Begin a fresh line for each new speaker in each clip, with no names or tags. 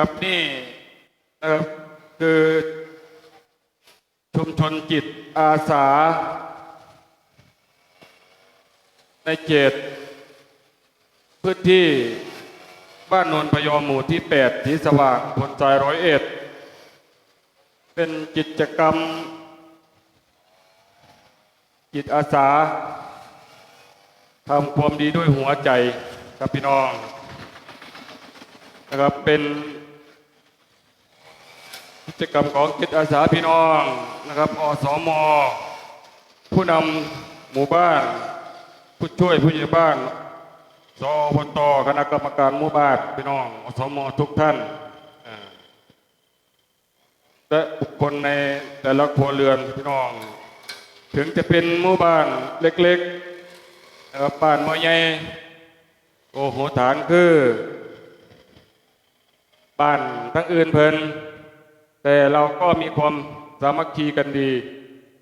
ครับนี่นะครับคือชุมชนจิตอาสา ในเขตพื้นที่บ้านนนพยอมหมู่ที่ 8 ที่สว่างพลใจร้อยเอ็ด เป็นกิจกรรม จิตอาสาทำความดีด้วยหัวใจครับพี่น้องนะครับเป็น กิจกรรมของจิตอาสาพี่น้องนะครับอสมผู้นำหมู่บ้าน ผู้ช่วยผู้ใหญ่บ้านสอบตคณะกรรมการหมู่บ้านพี่น้องอสมทุกท่านและบุคคลในแต่ละครัวเรือนพี่น้อง ถึงจะเป็นหมู่บ้านเล็กๆนะครับบ้านมอใหญ่โอ้โหฐานคือบ้านทั้งอื่นเพลิน แต่เราก็มีความสามัคคีกันดี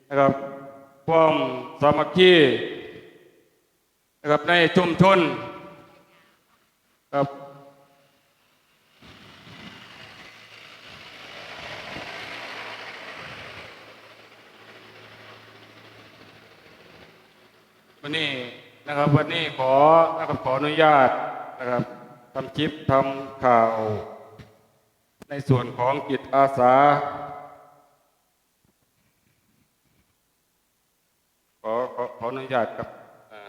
นะครับความสามัคคีนะครับในชุมชนครับวันนี้นะครับวันนี้ขอนะครับขออนุญาตนะครับทำคลิปทำข่าว ในส่วนของจิตอาสา ขอขอขออนุญาตครับอ่า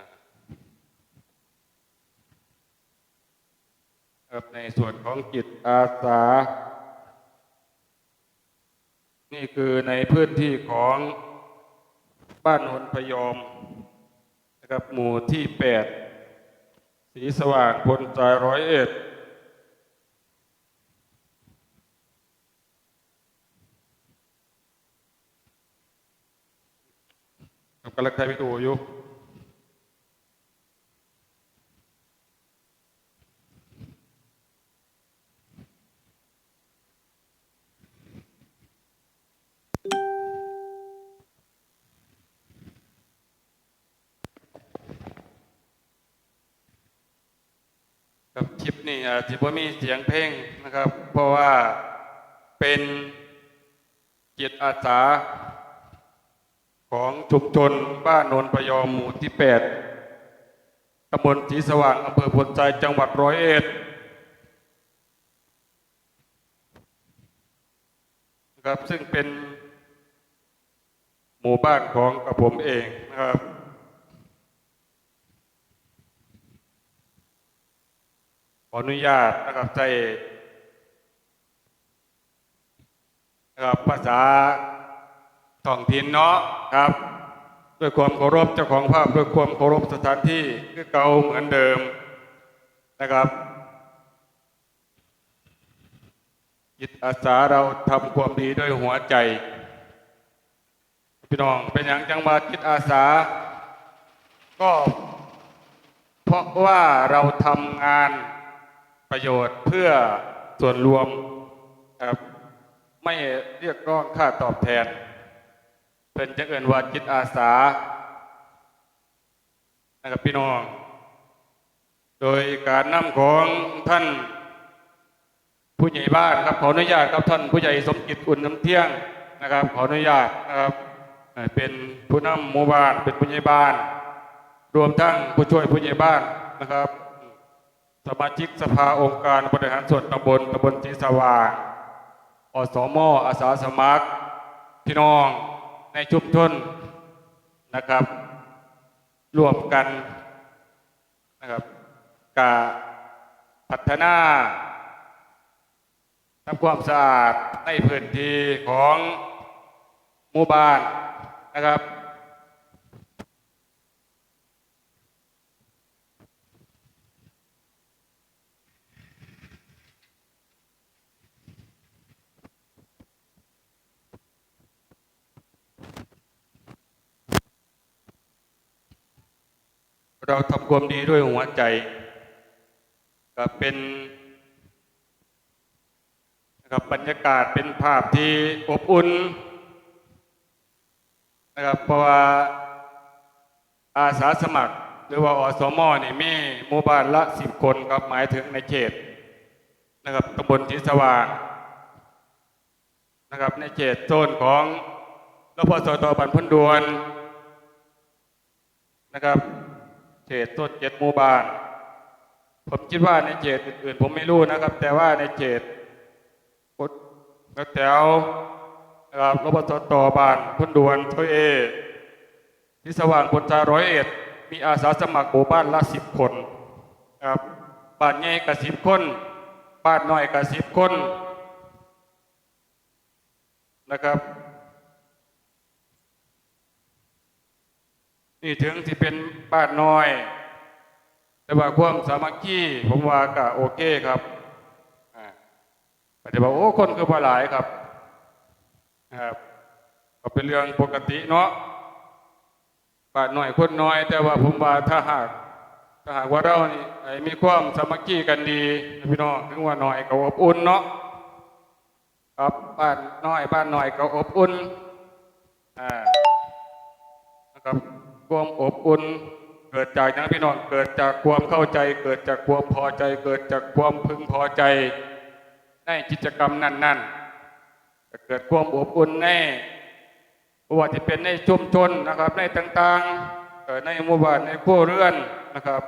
ครับในส่วนของจิตอาสา นี่คือในพื้นที่ของบ้านโนนพยอมนะครับหมู่ที่แปดสีสว่างพลจายร้อยเอ็ด กับกำลังใจพี่ตู่อยู่กับคลิปนี้อาจจะว่มีเสียงเพลงนะครับ เพราะว่าเป็นจิตอาสา ของชุมชนบ้านโนนพยอมหมู่ที่ 8ตำบลศรีสว่างอำเภอพลใจจังหวัดร้อยเอ็ดนะครับซึ่งเป็นหมู่บ้านของกับผมเองนะครับขออนุญาตนะครับใจนะครับภาษา ท้องถิ่นเนาะครับ ด้วยความเคารพเจ้าของภาพด้วยความเคารพสถานที่คือเก่าเหมือนเดิมนะครับจิตอาสาเราทำความดีด้วยหัวใจ พี่น้องเป็นอย่างจังหวัดจิตอาสา ก็เพราะว่าเราทำงานประโยชน์เพื่อส่วนรวมครับไม่เรียกร้องค่าตอบแทน เป็นจังเอินว่าจิตอาสานะครับพี่น้อง โดยการนำของท่านผู้ใหญ่บ้านครับขออนุญาตครับท่านผู้ใหญ่สมจิตอุ่นน้ำเที่ยงนะครับ ขออนุญาตนะครับเอ่อเป็นผู้นำหมู่บ้านเป็นผู้ใหญ่บ้าน รวมทั้งผู้ช่วยผู้ใหญ่บ้านนะครับ สมาชิกสภาองค์การบริหารส่วนตำบลตำบลศรีสว่างอสมอาสาสมัคร พี่น้อง ในชุมชนนะครับรวมกันนะครับกาพัฒนาทำความสะอาดในพื้นที่ของหมู่บ้านนะครับ เราทำความดีด้วยหัวใจ ก็เป็นนะครับบรรยากาศเป็นภาพที่อบอุ่นนะครับเพราะว่าอาสาสมัคร หรือว่าอสมอนี่มีหมู่บ้านละสิบคนครับหมายถึงในเขตนะครับตำบลทิศสว่างนะครับในเขตโซนของรพสตบันพุนดวนนะครับ เขตต้นเจ็ดหมู่บ้าน ผมคิดว่าในเขตอื่นๆ ผมไม่รู้นะครับ แต่ว่าในเขตพุทแถวนะครับรพสตบ้านพุนดวนช่วยเอที่สว่างพุทธาร้อยเอ็ดมีอาสาสมัครหมู่บ้านละสิบคนครับบ้านใหญ่กับสิบคน บ้านน้อยกับสิบคนนะครับ นี่ถึงที่เป็นบ้านน้อย แต่ว่าความสามัคคีผมว่าก็โอเคครับอาแต่จะบอกโอ้คนคือบ่หลายครับครับก็เป็นเรื่องปกติเนาะบาทหน่อยคนน้อย แต่ว่าผมว่าถ้าหากถ้าหากว่าเรานี่ไอ้มีความสามัคคีกันดีพี่น้องถึงว่าน้อยก็อบอุ่นเนาะครับบ้านน้อยบ้านน้อยก็อบอุ่นอ่านะครับ ความอบอุ่น เกิดจากนะพี่น้องเกิดจากความเข้าใจ เกิดจากความพอใจ เกิดจากความพึงพอใจ ในกิจกรรมนั้นๆเกิดความอบอุ่นในว่าที่เป็นในชุมชนนะครับ ในต่างๆในหมู่บ้านในครัวเรือนนะครับ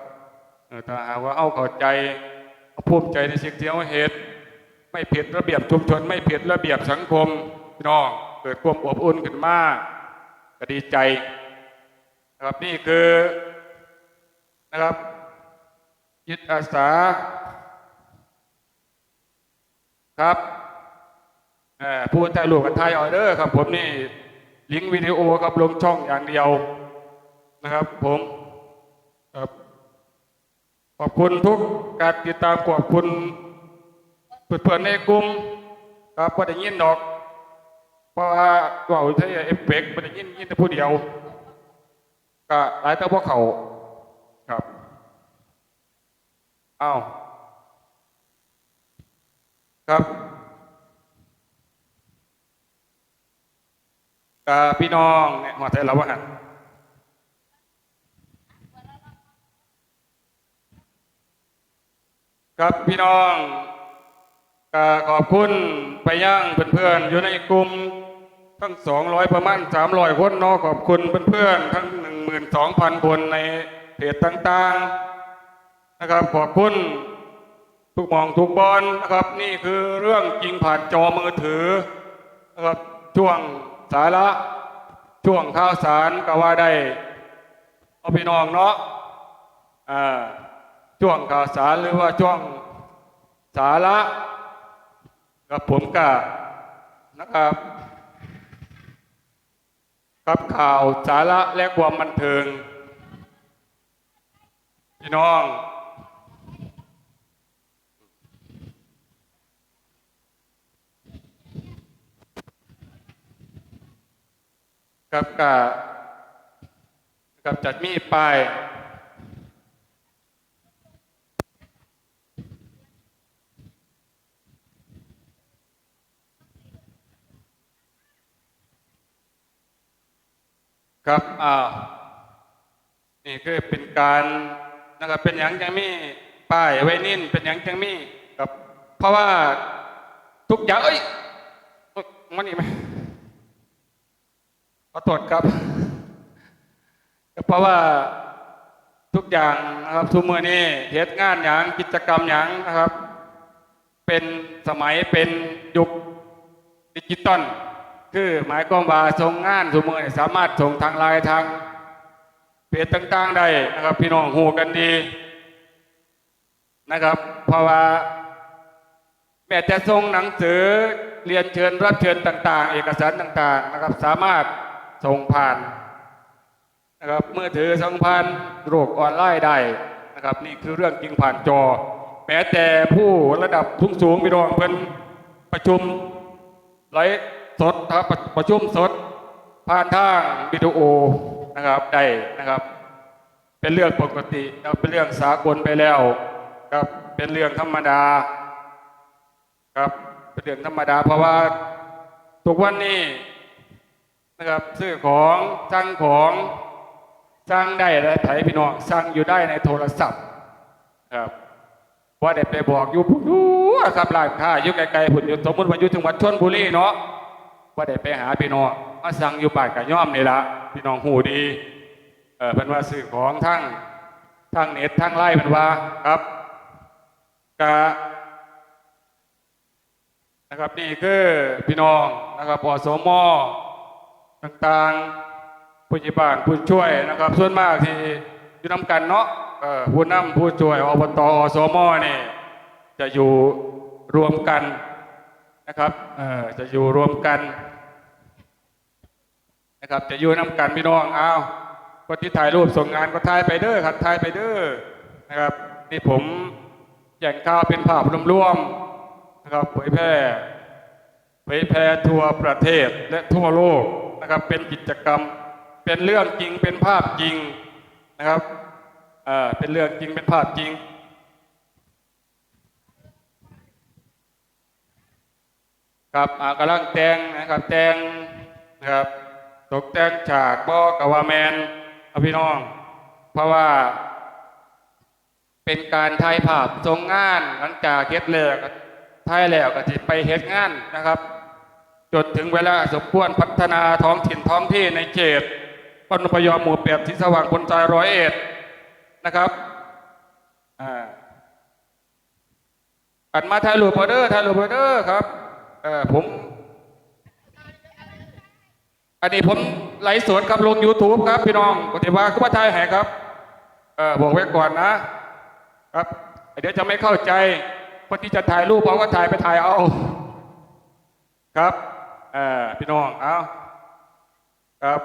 ถ้าหากว่าเอาเข้าใจเอาภูมิใจในสิ่งที่เขาเห็นไม่ผิดระเบียบชุมชน ไม่ผิดระเบียบสังคมพี่น้องเกิดความอบอุ่นขึ้นมาก็ดีใจ นะครับนี่คือนะครับจิตอาสาครับเอ่อผู้ถ่ายรูปกันไทยออเดอร์ครับ ผมนี่ลิงก์วิดีโอครับลงช่องอย่างเดียวนะครับ ผมครับขอบคุณทุกการติดตามขอบคุณเพื่อนๆในกลุ่มครับพอได้ยินดอกเพราะว่าว่าใช้เอฟเฟกต์พอได้ยินยินแต่ผู้เดียว ก็หลายแต่พวกเขาครับอ้าวครับกับพี่น้องเนี่ยหัวใจเราว่าหันครับพี่น้องก็ขอบคุณไปย่างเพื่อนๆอยู่ในกลุ่มทั้งสองร้อยประมาณสามร้อยคนเนาะขอบคุณเพื่อนๆทั้งหนึ่ง หมื่นสองพันคนในเพจต่างๆนะครับขอบคุณทุกมองทุกบอลนะครับนี่คือเรื่องจริงผ่านจอมือถือนะครับช่วงสาระช่วงข่าวสารก็ว่าได้เอาพี่น้องเนาะอ่าช่วงข่าวสารหรือว่าช่วงสาระกับผมก็นะครับ กับข่าวสาระและความบันเทิง พี่น้อง กับกับกับจัดมีป้าย ครับอ่านี่คือเป็นการนะครับเป็นอย่างจังมีป้ายไว้นิ่นเป็นอย่างจังมีครับ เพราะว่าทุกอย่างเอ้ยมันนี่ไหมขอตรวจครับ เพราะว่าทุกอย่างนะครับทุกมือนี้เหตุงานอย่างกิจกรรมอย่างนะครับ เป็นสมัยเป็นยุคดิจิตอล คือหมายความว่าส่งงานทุกมือสามารถส่งทางไลน์ทางเพจต่างๆได้นะครับ พี่น้องหูกันดีนะครับ เพราะว่าแม้จะส่งหนังสือเรียนเชิญรับเชิญต่าง ๆ เอกสารต่างๆนะครับ สามารถส่งผ่านนะครับมือถือส่งผ่านโลกออนไลน์ได้นะครับ นี่คือเรื่องจริงผ่านจอแม้แต่ผู้ระดับสูงสูงๆพี่น้องเพิ่นประชุมไลฟ์ สดครับประประชุมสดผ่านทางวิดีโอนะครับได้นะครับ เป็นเรื่องปกติครับเป็นเรื่องสากลไปแล้วครับเป็นเรื่องธรรมดาครับเป็นเรื่องธรรมดา เพราะว่าทุกวันนี้นะครับซื้อของสั่งของสั่งได้และไถพี่น้องสั่งอยู่ได้ในโทรศัพท์ครับว่าได้ไปบอกอยู่พุ่นดูครับร้านค้าอยู่ไกลๆพุ่นอยู่สมมติว่าอยู่จังหวัดชลบุรีเนาะ ว่าได้ไปหาพี่น้องมาสั่งอยู่บ้านกับย่อมนี่ละพี่น้องหูดีเออเป็นว่าซื้อของทั้งทั้งเน็ตทั้งไลน์เป็นว่าครับกะนะครับนี่คือพี่น้องนะครับอสมต่างๆผู้ใหญ่บ้านผู้ช่วยนะครับ ส่วนมากที่อยู่นำกันเนาะเออผู้นำผู้ช่วยอบตอสมนี่จะอยู่รวมกันนะครับเออจะอยู่รวมกัน นะครับ จะอยู่นำกันพี่น้องเอาคนที่ถ่ายรูปส่งงานก็ถ่ายไปเด้อครับถ่ายไปเด้อนะครับนี่ผมแย่งข่าวเป็นภาพรวมๆนะครับเผยแพร่เผยแพร่ทั่วประเทศและทั่วโลกนะครับ เป็นกิจกรรม เป็นเรื่องจริงเป็นภาพจริงนะครับเอ่อเป็นเรื่องจริงเป็นภาพจริงครับอ่ากำลังแต่งนะครับแต่งนะครับ ตกแต่งฉากบอกกบว่าแมนอพี่น้อง เพราะว่า เป็นการถ่ายภาพทรงงานหลังจากเฮ็ดแล้วก็ถ่ายแล้วก็จะไปเฮ็ดงานนะครับจนถึงเวลาสมควรพัฒนาท้องถิ่นท้องที่ในเขตปนพยอมหมู่เปียบที่สว่างคนใจร้อยเอ็ดนะครับอ่าอันมาถ่ายรูปโมเดอร์ถ่ายรูปโมเดอร์ครับเออผม อันนี้ผมไลฟ์สดครับลง YouTube ครับ พี่น้องปฏิวัติก็มาถ่ายให้ครับ เออบอกไว้ก่อนนะ ครับ เดี๋ยวจะไม่เข้าใจคนที่จะถ่ายรูปเขาก็ถ่ายไปถ่ายเอา ครับ เออพี่น้องเอาครับ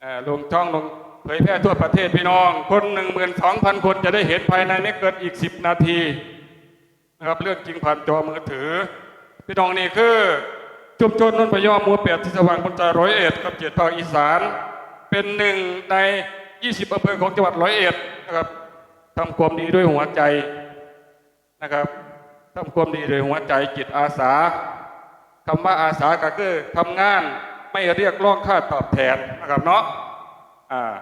เออลงช่องลงเผยแพร่ทั่วประเทศพี่น้อง คนหนึ่งหมื่นสองพันคนจะได้เห็นภายในไม่เกินอีกสิบนาทีนะครับเรื่องจริงผ่านจอมือถือ พี่น้องนี่คือ ชุมชนนนพยอมหมัวเปียดที่สว่างคนใจร้อยเอ็ดกับเจ็ดภาคอีสาน เป็นหนึ่งใน 20อำเภอของจังหวัดร้อยเอ็ดนะครับทำความดีด้วยหัวใจนะครับทำความดีด้วยหัวใจจิตอาสาคำว่าอาสาก็คือทำงานไม่เรียกร้องค่าตอบแทนนะครับเนาะอ่า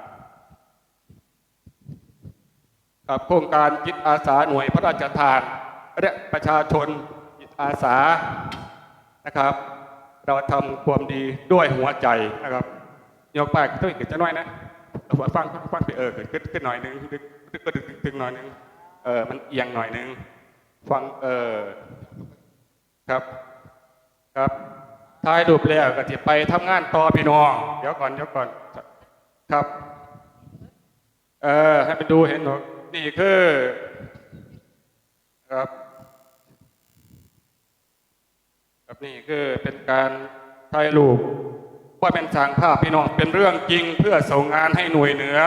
กับโครงการจิตอาสาหน่วยพระราชทานและประชาชนจิตอาสานะครับ เราทำความดีด้วยหัวใจนะครับยกไปต้องอีกจะน้อยนะหัวฟังฟังไปเออเกิดขึ้นหน่อยนึงดึกดึกก็ดึกดึกดึกหน่อยนึงเออมันเอียงหน่อยนึงฟังเออครับครับท้ายรูปแล้วก็จะไปทำงานต่อพี่น้องเดี๋ยวก่อนเดี๋ยวก่อนครับเออให้มันดูเห็นหนอนี่คือครับ ครับนี่คือเป็นการถ่ายรูปว่าเป็นสร้างภาพพี่น้องเป็นเรื่องจริงเพื่อส่งงานให้หน่วยเหนือ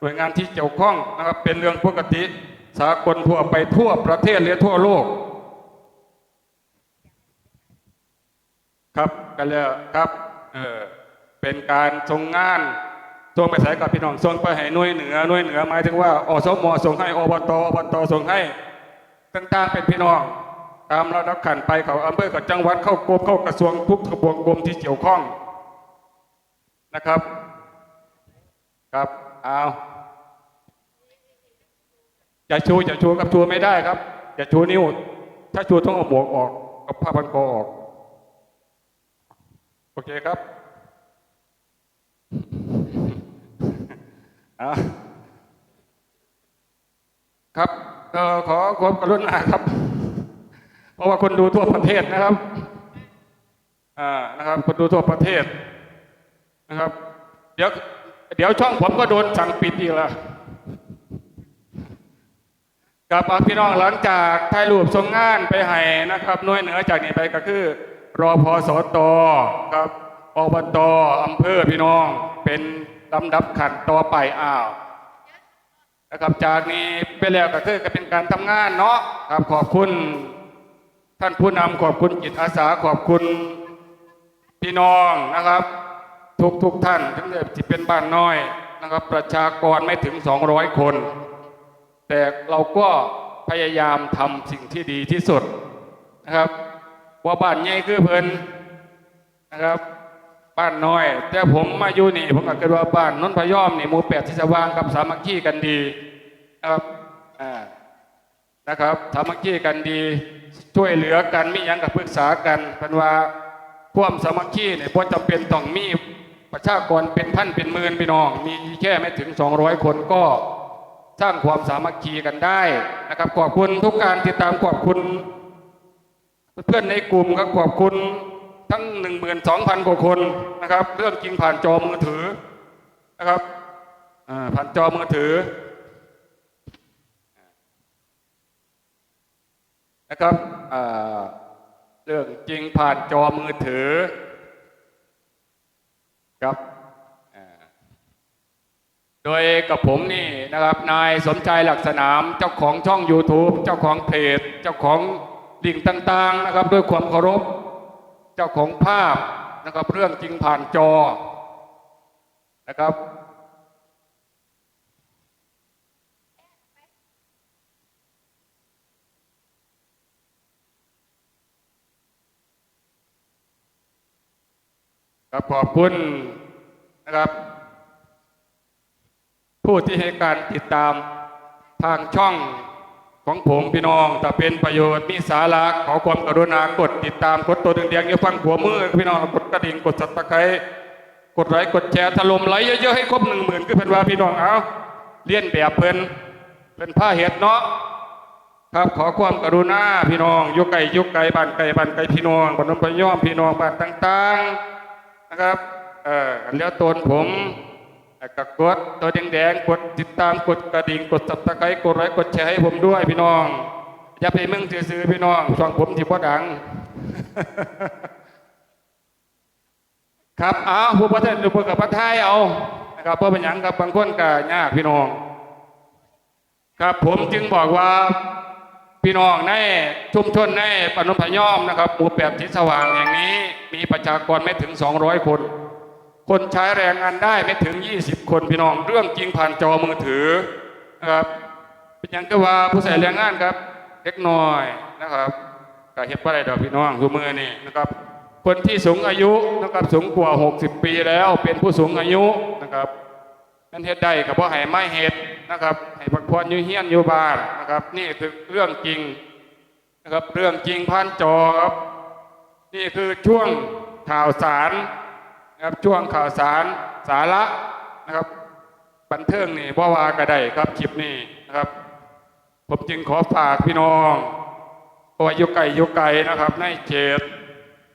หน่วยงานที่เกี่ยวข้องนะครับเป็นเรื่องปกติสากลทั่วไปทั่วประเทศและทั่วโลก ครับกันแล้วครับเออเป็นการส่งงานส่งไปใส่กับพี่น้องส่งไปให้หน่วยเหนือหน่วยเหนือหมายถึงว่าอสมส่งให้อบตอบตส่งให้ต่างๆเป็นพี่น้อง ตามระดับขันไปเขาอำเภอกับจังหวัดเข้ากรมเข้ากระทรวงทุกกระบวนกรมที่เกี่ยวข้องนะครับ ครับเอาอย่าชูอย่าชูกับชูไม่ได้ครับอย่าชูนิ้ว ถ้าชูต้องเอาหมวกออกเอาผ้าพันคอออกโอเคครับอะครับขอความกรุณาครับ เพราะว่าคนดูทั่วประเทศนะครับอ่านะครับ คนดูทั่วประเทศนะครับ เดี๋ยวเดี๋ยวช่องผมก็โดนสั่งปิดอีกล้วกับพี่น้องหลังจากถ่ายรูปส่งงานไปให้นะครับน่วยเหนือจากนี้ไปก็คือรอพอสตครับอบตอำเภอพี่น้อง เป็นลำดับขันต่อไปอ้าวนะครับจากนี้ไปแล้วก็คือก็เป็นการทำงานเนาะครับขอบคุณ ท่านผู้นำขอบคุณจิตอาสาขอบคุณพี่น้องนะครับ ทุกทุกท่านทั้งที่เป็นบ้านน้อยนะครับ ประชากรไม่ถึง 200 คน แต่เราก็พยายามทำสิ่งที่ดีที่สุดนะครับ ว่าบ้านใหญ่คือเพิ่นนะครับบ้านน้อย แต่ผมมาอยู่นี่ผมก็คิดว่าบ้านนนทพยอมนี่หมู่แปดที่สว่างกับสามัคคีกันดีนะครับอ่า นะครับสามัคคีกันดีช่วยเหลือกันมียังกับปรึกษากันเป็นว่าความสามัคคีเนี่ยพจำเป็นต้องมีประชากรเป็นพันเป็นหมื่นพี่น้อง มีแค่ไม่ถึง 200 คนก็สร้างความสามัคคีกันได้นะครับ ขอบคุณทุกการติดตามขอบคุณ เพื่อนในกลุ่มก็ขอบคุณทั้ง 12,000 กว่าคนนะครับ เรื่องจริงผ่านจอมือถือนะครับผ่านจอมือถือ นะครับเรื่องจริงผ่านจอมือถือครับโดยกับผมนี่นะครับนายสมใจหลักสนามเจ้าของช่อง YouTube เจ้าของเพจเจ้าของลิงต่างๆนะครับด้วยความเคารพ เจ้าของภาพนะครับเรื่องจริงผ่านจอนะครับ ครับขอบคุณนะครับ ผู้ที่ให้การติดตามทางช่องของผมพี่น้องแต่เป็นประโยชน์มีสาระขอความกรุณากดติดตามกดตัวแดงๆอย่าฟังหัวมือพี่น้องกดกระดิ่งกดสับตะไคร้กดไลค์กดแชร์ถล่มไลค์เยอะๆให้ครบหนึ่งหมื่นคือเป็นว่าพี่น้องเอาเลียนแบบเพิ่นเป็นผ้าเห็ดเนาะครับขอความกรุณาพี่น้องยกไก่ยกไก่บ้านไก่บ้านไก่พี่น้องบนน้ำพย่อมพี่น้องบ้านต่าง ๆ นะครับเออแล้วตนผมก็กดตัวแดงๆกดติดตามกดกระดิ่งกดสับตะไคร้กดไลค์กดแชร์ให้ผมด้วยพี่น้อง อย่าไปมึงซื้อพี่น้องช่องผมที่พ่ดัง ครับเอาผู้ประเทศดูเพื่อกับพระไทยเอานะครับเพราะเป็นหยังกับบางคนก็ยากพี่น้อง ครับผมจึงบอกว่า พี่น้องในชุมชนในปนุพยอมนะครับหมู่แปดทิศสว่างอย่างนี้มีประชากรไม่ถึง 200 คน คนใช้แรงงานได้ไม่ถึง 20 คนพี่น้องเรื่องจริงผ่านจอมือถือนะครับเป็นอย่างก็ว่าผู้ใส่แรงงานครับเล็กน้อยนะครับก็เห็นว่าอะไรดอกพี่น้องดูมือนี่นะครับคนที่สูงอายุนะครับสูงกว่า 60 ปีแล้วเป็นผู้สูงอายุนะครับนั่นเฮ็ดได้กับว่าให้ไม่เฮ็ด นะครับให้พักผ่อนอยู่เฮียนอยู่บ้านนะครับ นี่คือเรื่องจริงนะครับ เรื่องจริงผ่านจอครับ นี่คือช่วงข่าวสารนะครับช่วงข่าวสารสาระนะครับ บันเทิงนี่ว่าวาก็ได้ครับคลิปนี้นะครับ ผมจึงขอฝากพี่น้องเพราะว่ายู่ไกลอยู่ไกลนะครับ ในเขต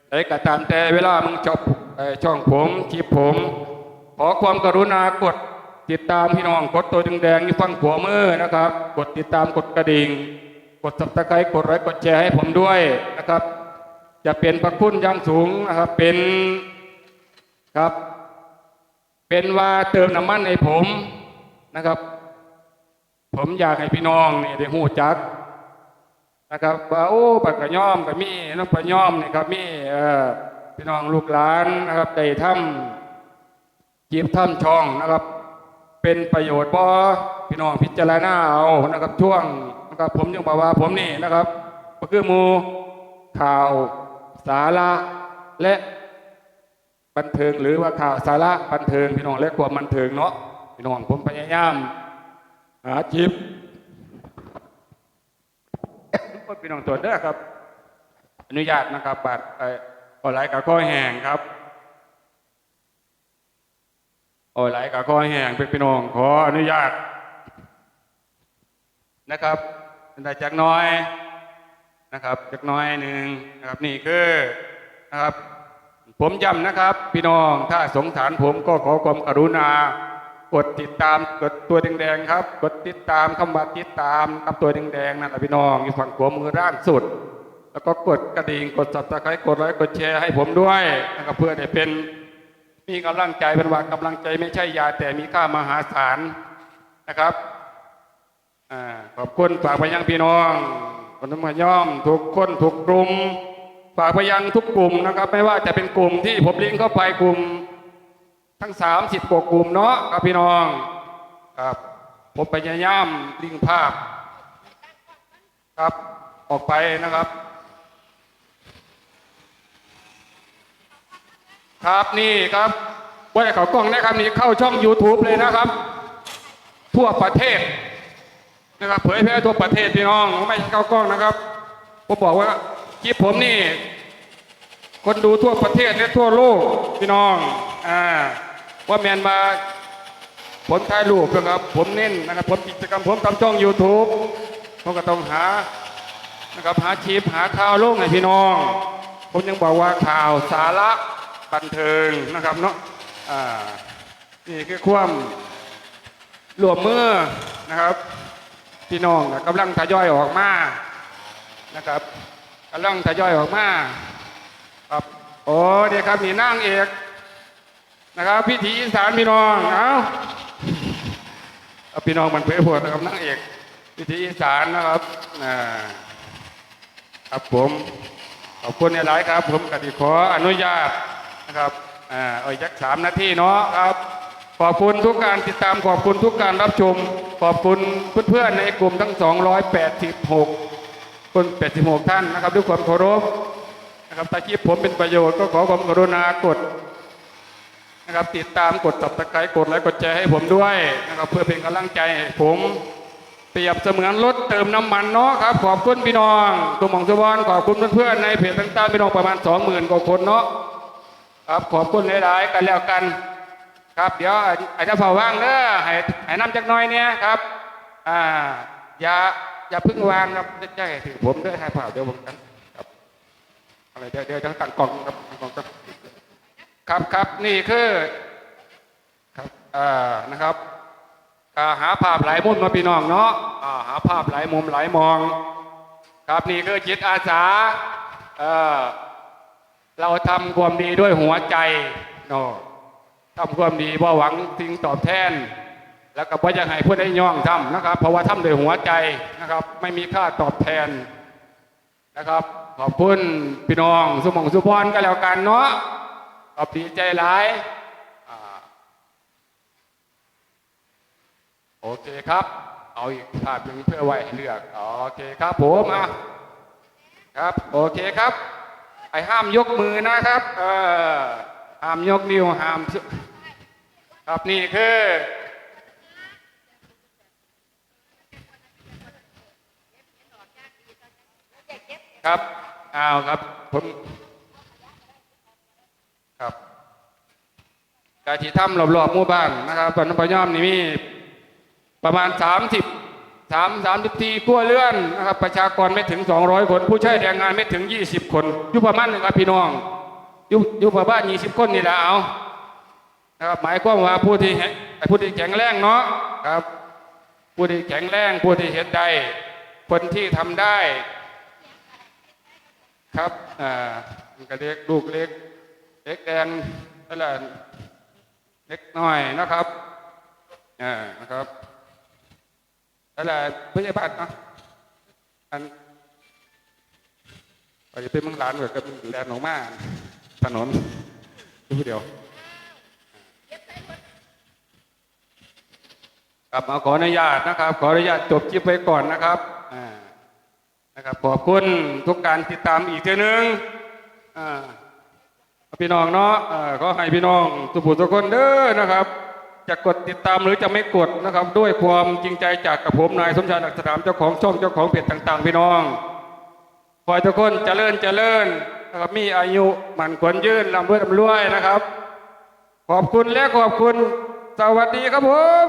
ไอ้กระตามแต่เวลามึงจบเอ่อช่องผมคลิปผม ขอความกรุณากด ติดตามพี่น้องกดตัวแดงๆที่ฟังหัวมือนะครับ กดติดตามกดกระดิ่ง กดสับตะไคร้กดไลค์กดแชร์ให้ผมด้วยนะครับ จะเป็นพระคุณอยังสูงนะครับเป็นครับ เป็นว่าเติมน้ำมันให้ผมนะครับ ผมอยากให้พี่น้องนี่ได้หูจักนะครับว่าโอ้ปักกระย่อมกับมีน้องปะย่อมนี่ครับมีเอ่อพี่น้องลูกหลานนะครับได้ทำจีบท่านช่องนะครับ เป็นประโยชน์บ่พี่น้องพิจารณาเอานะครับช่วงนะครับผมยังบอกว่าผมนี่นะครับก็คือมูข่าวสาระและบันเทิงหรือว่าข่าวสาระบันเทิงพี่น้องและความบันเทิงเนาะพี่น้องผมพยายามหาจีบพี่น้องตัวจเด้อครับ อนุญาตนะครับบัตรเอ่อออนไลน์กับข้อแห่งครับ โอ้ไหลกับคอแห้งเป็นพี่น้อง ขออนุญาต นะครับได้จักน้อยนะครับจักน้อยหนึ่งนะครับนี่คือนะครับ ผมย้ำนะครับ พี่น้องถ้าสงสารผมก็ขอความกรุณากดติดตามกดตัวแดงๆครับ กดติดตามคำว่าติดตามกับตัวแดงๆนั่นแหละพี่น้องอยู่ฝั่งขวามือด้านสุด แล้วก็กดกระดิ่งกดสับตะไคร้กดไลค์กดแชร์ให้ผมด้วยนะครับเพื่อได้เป็น มีกำลังใจเป็นว่ากำลังใจไม่ใช่ยาแต่มีค่ามหาศาลนะครับอขอบคุณฝากไปยังพี่น้องคนทั้งย่อมทุกคนทุกกลุ่มฝากไปยังทุกกลุ่มนะครับ ไม่ว่าจะเป็นกลุ่มที่ผมลิงก์เข้าไปกลุ่ม ทั้งสามสิบกว่ากลุ่มเนาะครับพี่น้องครับผมพยายามลิงภาพ ครับออกไปนะครับ ครับนี่ครับว่าเขากล้องนะครับนี่เข้าช่อง YouTube เลยนะครับ ทั่วประเทศนะครับเผยแพร่ทั่วประเทศพี่น้องไม่ใช่เข้ากล้องนะครับผมบอกว่าคลิปผมนี่ คนดูทั่วประเทศและทั่วโลกพี่น้องอ่าว่าแมนมาผมถ่ายรูปนะครับ ผมเน้นนะครับผมกิจกรรมผมทำช่อง YouTube ผมก็ต้องหานะครับหาชีพหาข่าวลงให้พี่น้อง ผมยังบอกว่าข่าวสาระ บันเทิงนะครับเนาะนี่คือความรวมมือนะครับ พี่น้องน่ะกำลังทยอยออกมานะครับกำลังทยอยออกมาครับโอ้เดี๋ยวครับนี่นั่งเอกนะครับพิธีอีสานพี่น้องเอาเอาพี่น้องมันเผยพวดนะครับนั่งเอกพิธีอีสานนะครับอ่าครับผมขอบคุณหลายครับ ผมกติขออนุญาต นะครับอ่าเอาอีกสักสามนาทีเนาะครับ ขอบคุณทุกการติดตามขอบคุณทุกการรับชม ขอบคุณเพื่อนๆในกลุ่มทั้ง 286 คน 86 ท่านนะครับ ด้วยความเคารพนะครับถ้าคลิปผมเป็นประโยชน์ก็ขอความกรุณากดนะครับติดตามกดตับตะไคร้กดไลค์กดแชร์ให้ผมด้วยนะครับเพื่อเป็นกำลังใจผมเปรียบเสมือนรถเติมน้ำมันเนาะครับขอบคุณพี่น้องตุ่มของสวรรณขอบคุณเพื่อนๆในเพจต่างๆพี่น้องประมาณ 20,000กว่าคนเนาะ ครับขอบคุณหลายๆกันแล้วกัน ครับเดี๋ยวอาจจะเฝ้าว่างเด้อให้ให้น้ำจักน้อยเนี่ยครับอ่าอย่าอย่าพึ่งวางครับจะให้ถึงผมเด้อให้เผาเดี๋ยวผมกันครับอะไรเดี๋ยวเดี๋ยวจะตั้งกล่องครับกล่องครับครับครับนี่คือครับอ่านะครับหาภาพหลายมุมมาพี่น้องเนาะหาภาพหลายมุมหลายมอง ครับนี่คือจิตอาสาเอ่อ เราทำความดีด้วยหัวใจเนาะทำความดีว่าหวังสิ่งตอบแทน แล้วก็บ่อยากให้ผู้ใดย่องทำนะครับ เพราะว่าทำด้วยหัวใจนะครับ ไม่มีค่าตอบแทนนะครับ ขอบคุณพี่น้องสุมองสุพรก็แล้วกันเนาะขอบดีใจหลายอโอเคครับ เอาอีกภาพหนึ่งเพื่อไว้เลือก โอเคครับผมอะครับ โอเคครับ ไอ้ห้ามยกมือนะครับ เออห้ามยกนิ้วห้าม ครับนี่คือครับอ้าวครับผมครับกาที่ถ้ำรอบๆหมู่บ้านนะครับตอนนั้นพย่อมนี่มีประมาณ 30 3 3ทีครัวเรือนนะครับประชากรไม่ถึง 200 คน ผู้ใช้แรงงานไม่ถึง 20 คนอยู่ประมาณนึงครับพี่น้องอยู่อยู่ประมาณ20 คนนี่แหละเอานะครับหมายความว่าผู้ที่ผู้ที่แข็งแรงเนาะครับผู้ที่แข็งแรงผู้ที่เห็นได้คนที่ทำได้ ครับอ่าก็เล็กลูกเล็กเล็กแดงนั่นแหละเล็กน้อยนะครับอ่านะครับ นั่นแหละพยาบาลเนาะอันไปเป็นมืองหลานแบบกับแลนออกมาถนนดูเดียวกลับมาขออนุญาตนะครับ ขออนุญาตจบคลิปไว้ก่อนนะครับนะครับขอบคุณทุกการติดตามอีกทีหนึงอ่าพี่น้องเนาะอ่าก็ให้พี่น้องสุภูทุกคนเด้อนะครับ จะกดติดตามหรือจะไม่กดนะครับ ด้วยความจริงใจจากกับผมนายสมชายอักสนามเจ้าของช่องเจ้าของเพจต่าง ๆ พี่น้องขอให้ทุกคนเจริญเจริญนะครับมีอายุหมันควรยืนลำรวยลำรวยนะครับ ขอบคุณและขอบคุณ สวัสดีครับผม